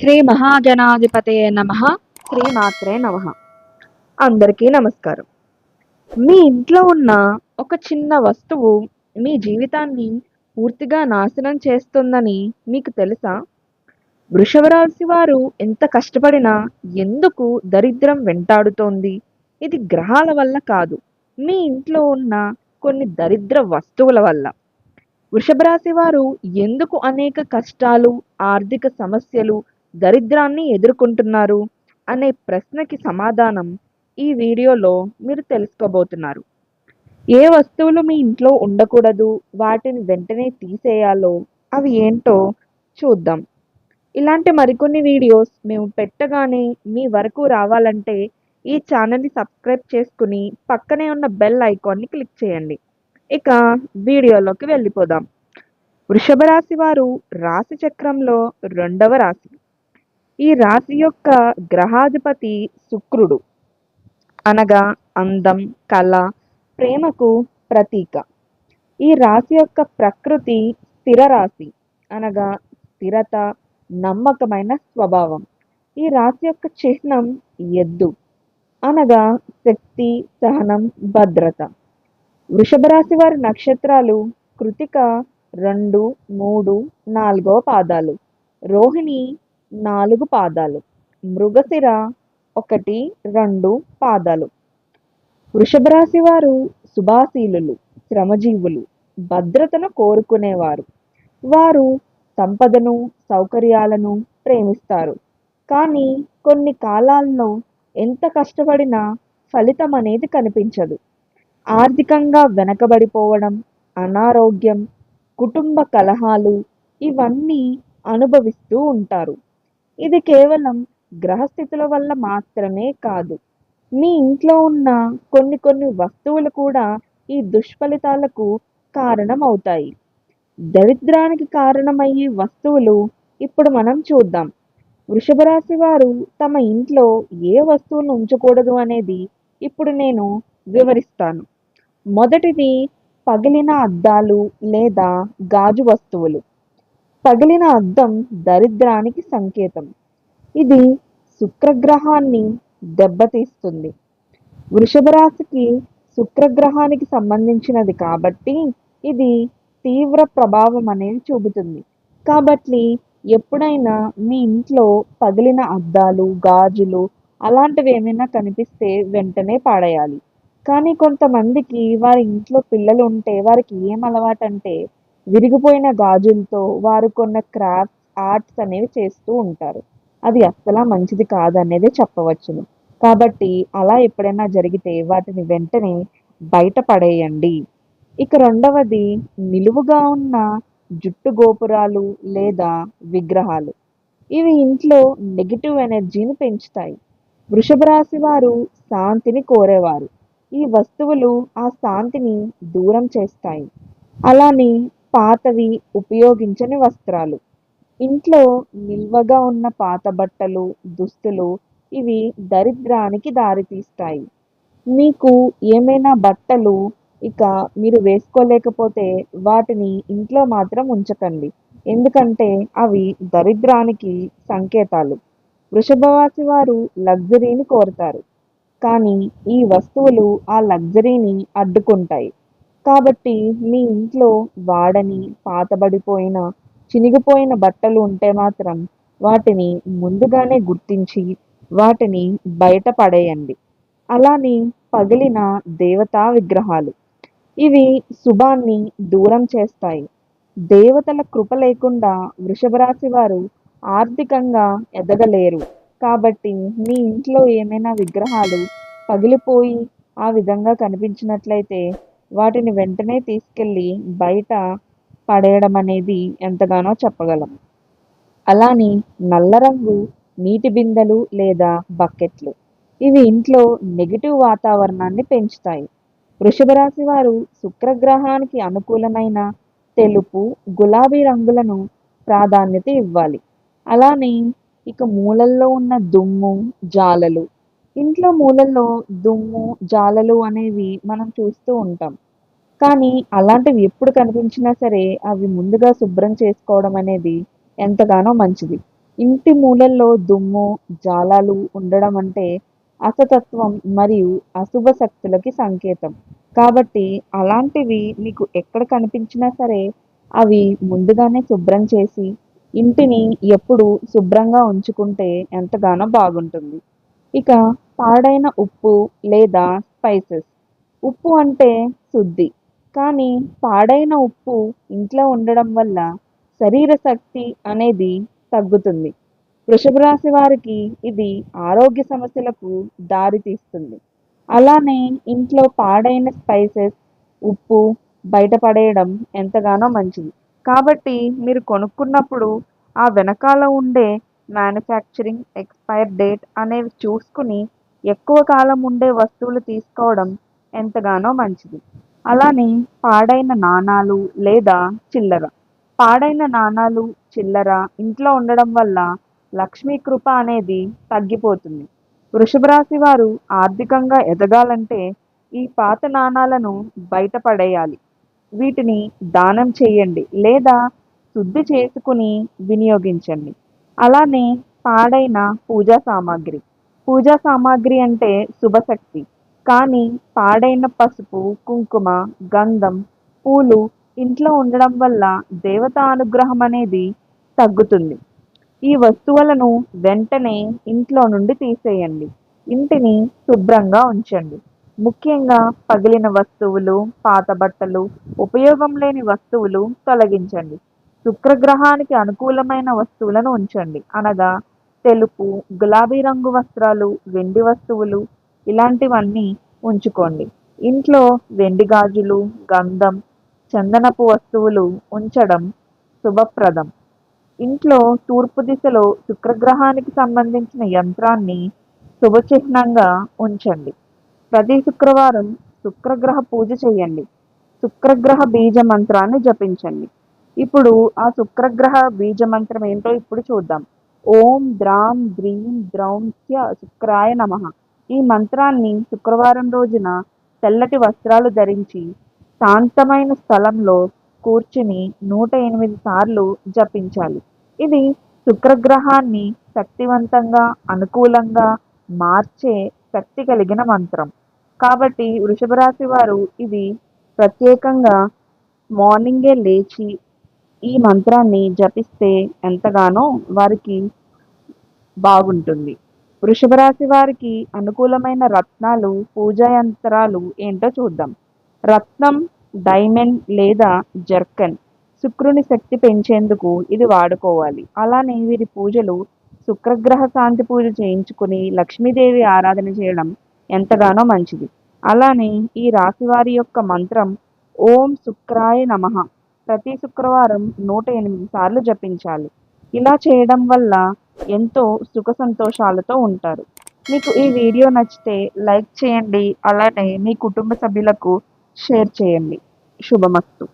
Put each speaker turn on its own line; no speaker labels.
శ్రీ మహాజనాధిపతే నమ. శ్రీమాత్రే నమ. అందరికీ నమస్కారం. మీ ఇంట్లో ఉన్న ఒక చిన్న వస్తువు మీ జీవితాన్ని పూర్తిగా నాశనం చేస్తుందని మీకు తెలుసా? వృషభరాశి వారు ఎంత కష్టపడినా ఎందుకు దరిద్రం వెంటాడుతోంది? ఇది గ్రహాల వల్ల కాదు. మీ ఇంట్లో ఉన్న కొన్ని దరిద్ర వస్తువుల వల్ల. వృషభరాశి వారు ఎందుకు అనేక కష్టాలు ఆర్థిక సమస్యలు దరిద్రాన్ని ఎదుర్కొంటున్నారు అనే ప్రశ్నకి సమాధానం ఈ వీడియోలో మీరు తెలుసుకోబోతున్నారు. ఏ వస్తువులు మీ ఇంట్లో ఉండకూడదు వాటిని వెంటనే తీసేయాలో అవి ఏంటో చూద్దాం. ఇలాంటి మరికొన్ని వీడియోస్ మేము పెట్టగానే మీ వరకు రావాలంటే ఈ ఛానల్ని సబ్స్క్రైబ్ చేసుకుని పక్కనే ఉన్న బెల్ ఐకాన్ని క్లిక్ చేయండి. ఇక వీడియోలోకి వెళ్ళిపోదాం. వృషభ రాశి వారు రాశి చక్రంలో రెండవ రాశి. ఈ రాశి యొక్క గ్రహాధిపతి శుక్రుడు. అనగా అందం కళ ప్రేమకు ప్రతీక. ఈ రాశి యొక్క ప్రకృతి స్థిర రాశి. అనగా స్థిరత నమ్మకమైన స్వభావం. ఈ రాశి యొక్క చిహ్నం ఎద్దు. అనగా శక్తి సహనం భద్రత. వృషభ రాశి వారి నక్షత్రాలు కృతిక రెండు మూడు నాలుగో పాదాలు. రోహిణి నాలుగు పాదాలు. మృగశిర ఒకటి రెండు పాదాలు. వృషభ రాశి వారు శుభాశీలులు శ్రమజీవులు భద్రతను కోరుకునేవారు. వారు సంపదను సౌకర్యాలను ప్రేమిస్తారు. కానీ కొన్ని కాలాల్లో ఎంత కష్టపడినా ఫలితం అనేది కనిపించదు. ఆర్థికంగా వెనకబడిపోవడం అనారోగ్యం కుటుంబ కలహాలు ఇవన్నీ అనుభవిస్తూ ఉంటారు. ఇది కేవలం గ్రహస్థితుల వల్ల మాత్రమే కాదు. మీ ఇంట్లో ఉన్న కొన్ని కొన్ని వస్తువులు కూడా ఈ దుష్ఫలితాలకు కారణం అవుతాయి దరిద్రానికి కారణమయ్యే వస్తువులు ఇప్పుడు మనం చూద్దాం. వృషభ రాశి వారు తమ ఇంట్లో ఏ వస్తువును ఉంచకూడదు అనేది ఇప్పుడు నేను వివరిస్తాను. మొదటిది పగిలిన అద్దాలు లేదా గాజు వస్తువులు. పగిలిన అద్దం దరిద్రానికి సంకేతం. ఇది శుక్రగ్రహాన్ని దెబ్బతీస్తుంది. వృషభ రాశికి శుక్రగ్రహానికి సంబంధించినది కాబట్టి ఇది తీవ్ర ప్రభావం అనేది చూపుతుంది. కాబట్టి ఎప్పుడైనా మీ ఇంట్లో పగిలిన అద్దాలు గాజులు అలాంటివి ఏమైనా కనిపిస్తే వెంటనే పాడేయాలి. కానీ కొంతమందికి వారి ఇంట్లో పిల్లలు ఉంటే వారికి ఏం అలవాటు అంటే విరిగిపోయిన గాజులతో వారు కొన్న క్రాఫ్ట్స్ ఆర్ట్స్ అనేవి చేస్తూ ఉంటారు. అది అస్సలా మంచిది కాదనేదే చెప్పవచ్చును. కాబట్టి అలా ఎప్పుడైనా జరిగితే వాటిని వెంటనే బయట పడేయండి. ఇక రెండవది నిలువుగా ఉన్న జుట్టు గోపురాలు లేదా విగ్రహాలు. ఇవి ఇంట్లో నెగిటివ్ ఎనర్జీని పెంచుతాయి. వృషభ రాశి వారు శాంతిని కోరేవారు. ఈ వస్తువులు ఆ శాంతిని దూరం చేస్తాయి. అలానే పాతవి ఉపయోగించని వస్త్రాలు. ఇంట్లో నిల్వగా ఉన్న పాత బట్టలు దుస్తులు ఇవి దరిద్రానికి దారితీస్తాయి. మీకు ఏమైనా బట్టలు ఇక మీరు వేసుకోలేకపోతే వాటిని ఇంట్లో మాత్రం ఉంచకండి. ఎందుకంటే అవి దరిద్రానికి సంకేతాలు. వృషభవాసి వారు లగ్జరీని కోరుతారు. కానీ ఈ వస్తువులు ఆ లగ్జరీని అడ్డుకుంటాయి. కాబట్టి మీ ఇంట్లో వాడని పాతబడిపోయిన చినిగిపోయిన బట్టలు ఉంటే మాత్రం వాటిని ముందుగానే గుర్తించి వాటిని బయట పడేయండి. అలానే పగిలిన దేవతా విగ్రహాలు. ఇవి శుభాన్ని దూరం చేస్తాయి. దేవతల కృప లేకుండా వృషభ రాశి వారు ఆర్థికంగా ఎదగలేరు. కాబట్టి మీ ఇంట్లో ఏమైనా విగ్రహాలు పగిలిపోయి ఆ విధంగా కనిపించినట్లయితే వాటిని వెంటనే తీసుకెళ్ళి బయట పడేయడం అనేది ఎంతగానో చెప్పగలం. అలానే నల్ల రంగు నీటి బిందెలు లేదా బకెట్లు. ఇవి ఇంట్లో నెగిటివ్ వాతావరణాన్ని పెంచుతాయి. వృషభ రాశి వారు శుక్రగ్రహానికి అనుకూలమైన తెలుపు గులాబీ రంగులను ప్రాధాన్యత ఇవ్వాలి. అలానే ఇక మూలల్లో ఉన్న దుమ్ము జాలలు ఇంట్లో మూలల్లో దుమ్ము జాలలు అనేవి మనం చూస్తూ ఉంటాం. కానీ అలాంటివి ఎప్పుడు కనిపించినా సరే అవి ముందుగా శుభ్రం చేసుకోవడం అనేది ఎంతగానో మంచిది. ఇంటి మూలల్లో దుమ్ము జాలాలు ఉండడం అంటే అసతత్వం మరియు అశుభ శక్తులకి సంకేతం. కాబట్టి అలాంటివి మీకు ఎక్కడ కనిపించినా సరే అవి ముందుగానే శుభ్రం చేసి ఇంటిని ఎప్పుడు శుభ్రంగా ఉంచుకుంటే ఎంతగానో బాగుంటుంది. ఇక పాడైన ఉప్పు లేదా స్పైసెస్ ఉప్పు అంటే శుద్ధి. కానీ పాడైన ఉప్పు ఇంట్లో ఉండడం వల్ల శరీర శక్తి అనేది తగ్గుతుంది. వృషభ రాశి వారికి ఇది ఆరోగ్య సమస్యలకు దారితీస్తుంది అలానే ఇంట్లో పాడైన స్పైసెస్ ఉప్పు బయటపడేయడం ఎంతగానో మంచిది. కాబట్టి మీరు కొనుక్కున్నప్పుడు ఆ వెనకాల ఉండే మ్యానుఫ్యాక్చరింగ్ ఎక్స్పైర్ డేట్ అనేవి చూసుకుని ఎక్కువ కాలం ఉండే వస్తువులు తీసుకోవడం ఎంతగానో మంచిది. అలానే పాడైన నాణాలు లేదా చిల్లర. పాడైన నాణాలు చిల్లర ఇంట్లో ఉండడం వల్ల లక్ష్మీ కృప అనేది తగ్గిపోతుంది. వృషభ రాశి వారు ఆర్థికంగా ఎదగాలంటే ఈ పాత నాణాలను బయటపడేయాలి వీటిని దానం చేయండి లేదా శుద్ధి చేసుకుని వినియోగించండి. అలానే పాడైన పూజా సామాగ్రి. పూజా సామాగ్రి అంటే శుభశక్తి. కానీ పాడైన పసుపు కుంకుమ గంధం పూలు ఇంట్లో ఉండడం వల్ల దేవత అనుగ్రహం అనేది తగ్గుతుంది. ఈ వస్తువులను వెంటనే ఇంట్లో నుండి తీసేయండి. ఇంటిని శుభ్రంగా ఉంచండి. ముఖ్యంగా పగిలిన వస్తువులు పాత బట్టలు ఉపయోగం లేని వస్తువులు తొలగించండి. శుక్రగ్రహానికి అనుకూలమైన వస్తువులను ఉంచండి. అనగా తెలుపు గులాబీ రంగు వస్త్రాలు వెండి వస్తువులు ఇలాంటివన్నీ ఉంచుకోండి. ఇంట్లో వెండి గాజులు గంధం చందనపు వస్తువులు ఉంచడం శుభప్రదం. ఇంట్లో తూర్పు దిశలో శుక్రగ్రహానికి సంబంధించిన యంత్రాన్ని శుభచిహ్నంగా ఉంచండి. ప్రతి శుక్రవారం శుక్రగ్రహ పూజ చేయండి. శుక్రగ్రహ బీజ మంత్రాన్ని జపించండి. ఇప్పుడు ఆ శుక్రగ్రహ బీజ మంత్రం ఏంటో ఇప్పుడు చూద్దాం. ఓం ద్రాం ద్రీం ద్రౌంస్య శుక్రాయ నమ. ఈ మంత్రాన్ని శుక్రవారం రోజున తెల్లటి వస్త్రాలు ధరించి శాంతమైన స్థలంలో కూర్చుని నూట ఎనిమిది సార్లు జపించాలి. ఇది శుక్రగ్రహాన్ని శక్తివంతంగా అనుకూలంగా మార్చే శక్తి కలిగిన మంత్రం. కాబట్టి వృషభ రాశి వారు ఇది ప్రత్యేకంగా మార్నింగే లేచి ఈ మంత్రాన్ని జపిస్తే ఎంతగానో వారికి బాగుంటుంది. వృషభ రాశి వారికి అనుకూలమైన రత్నాలు పూజా యంత్రాలు ఏంటో చూద్దాం. రత్నం డైమండ్ లేదా జర్కన్ శుక్రుని శక్తి పెంచేందుకు ఇది వాడుకోవాలి. అలానే వీరి పూజలు శుక్రగ్రహ శాంతి పూజ చేయించుకుని లక్ష్మీదేవి ఆరాధన చేయడం ఎంతగానో మంచిది. అలానే ఈ రాశి వారి యొక్క మంత్రం ఓం శుక్రాయ నమః ప్రతి శుక్రవారం నూట ఎనిమిది సార్లు జపించాలి. ఇలా చేయడం వల్ల ఎంతో సుఖ సంతోషాలతో ఉంటారు. మీకు ఈ వీడియో నచ్చితే లైక్ చేయండి. అలానే మీ కుటుంబ సభ్యులకు షేర్ చేయండి. శుభమస్తు.